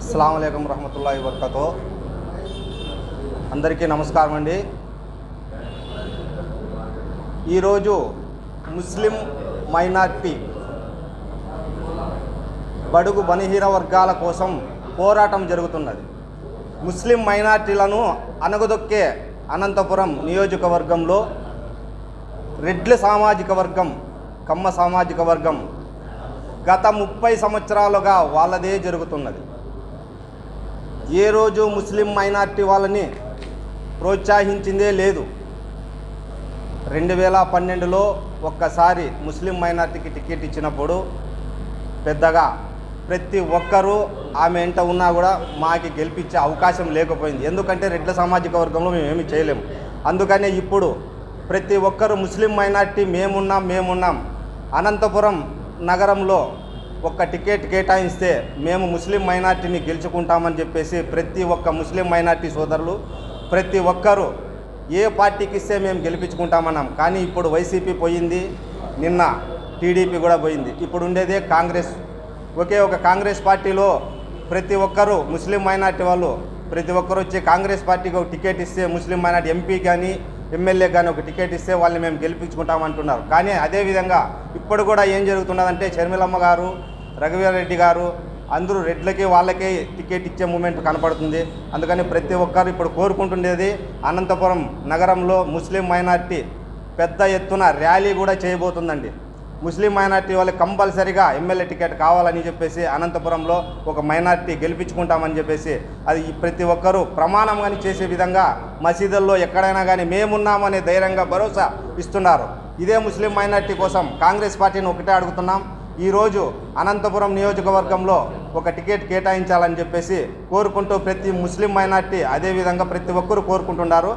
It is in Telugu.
అస్సలం అయికం రహమతుల్లా వర్కతో అందరికీ నమస్కారం అండి. ఈరోజు ముస్లిం మైనార్టీ బడుగు బలహీన వర్గాల కోసం పోరాటం జరుగుతున్నది. ముస్లిం మైనార్టీలను అనగదొక్కే అనంతపురం నియోజకవర్గంలో రెడ్ల సామాజిక వర్గం కమ్మ సామాజిక వర్గం గత ముప్పై సంవత్సరాలుగా వాళ్ళదే జరుగుతున్నది. ఏ రోజు ముస్లిం మైనార్టీ వాళ్ళని ప్రోత్సహించిందే లేదు. రెండు వేల పన్నెండులో ఒక్కసారి ముస్లిం మైనార్టీకి టికెట్ ఇచ్చినప్పుడు పెద్దగా ప్రతి ఒక్కరూ ఆమె ఎంట ఉన్నా కూడా మాకి గెలిపించే అవకాశం లేకపోయింది. ఎందుకంటే రెడ్ల సామాజిక వర్గంలో మేము చేయలేము. అందుకనే ఇప్పుడు ప్రతి ఒక్కరు ముస్లిం మైనార్టీ మేమున్నాం మేమున్నాం. అనంతపురం నగరంలో ఒక్క టికెట్ కేటాయిస్తే మేము ముస్లిం మైనార్టీని గెలుచుకుంటామని చెప్పేసి ప్రతి ఒక్క ముస్లిం మైనార్టీ సోదరులు ప్రతి ఒక్కరూ ఏ పార్టీకి ఇస్తే మేము గెలిపించుకుంటామన్నాం. కానీ ఇప్పుడు వైసీపీ పోయింది నిన్న టీడీపీ కూడా పోయింది. ఇప్పుడు ఉండేదే కాంగ్రెస్. ఒకే ఒక కాంగ్రెస్ పార్టీలో ప్రతి ఒక్కరూ ముస్లిం మైనార్టీ వాళ్ళు ప్రతి ఒక్కరు వచ్చి కాంగ్రెస్ పార్టీకి ఒక టికెట్ ఇస్తే ముస్లిం మైనార్టీ ఎంపీ కానీ ఎమ్మెల్యే కానీ ఒక టికెట్ ఇస్తే వాళ్ళని మేము గెలిపించుకుంటామంటున్నారు. కానీ అదేవిధంగా ఇప్పుడు కూడా ఏం జరుగుతున్నదంటే షర్మిలమ్మ గారు రఘువీరారెడ్డి గారు అందరూ రెడ్లకి వాళ్ళకే టికెట్ ఇచ్చే మూమెంట్ కనపడుతుంది. అందుకని ప్రతి ఒక్కరు ఇప్పుడు కోరుకుంటుండేది అనంతపురం నగరంలో ముస్లిం మైనార్టీ పెద్ద ఎత్తున ర్యాలీ కూడా చేయబోతుందండి. ముస్లిం మైనార్టీ వాళ్ళకి కంపల్సరిగా ఎమ్మెల్యే టికెట్ కావాలని చెప్పేసి అనంతపురంలో ఒక మైనార్టీ గెలిపించుకుంటామని చెప్పేసి అది ప్రతి ఒక్కరూ ప్రమాణం కానీ చేసే విధంగా మసీదుల్లో ఎక్కడైనా కానీ మేమున్నామనే ధైర్యంగా భరోసా ఇస్తున్నారు. ఇదే ముస్లిం మైనార్టీ కోసం కాంగ్రెస్ పార్టీని ఒకటే అడుగుతున్నాం. ఈరోజు అనంతపురం నియోజకవర్గంలో ఒక టికెట్ కేటాయించాలని చెప్పేసి కోరుకుంటూ ప్రతి ముస్లిం మైనార్టీ అదేవిధంగా ప్రతి ఒక్కరూ కోరుకుంటున్నారు.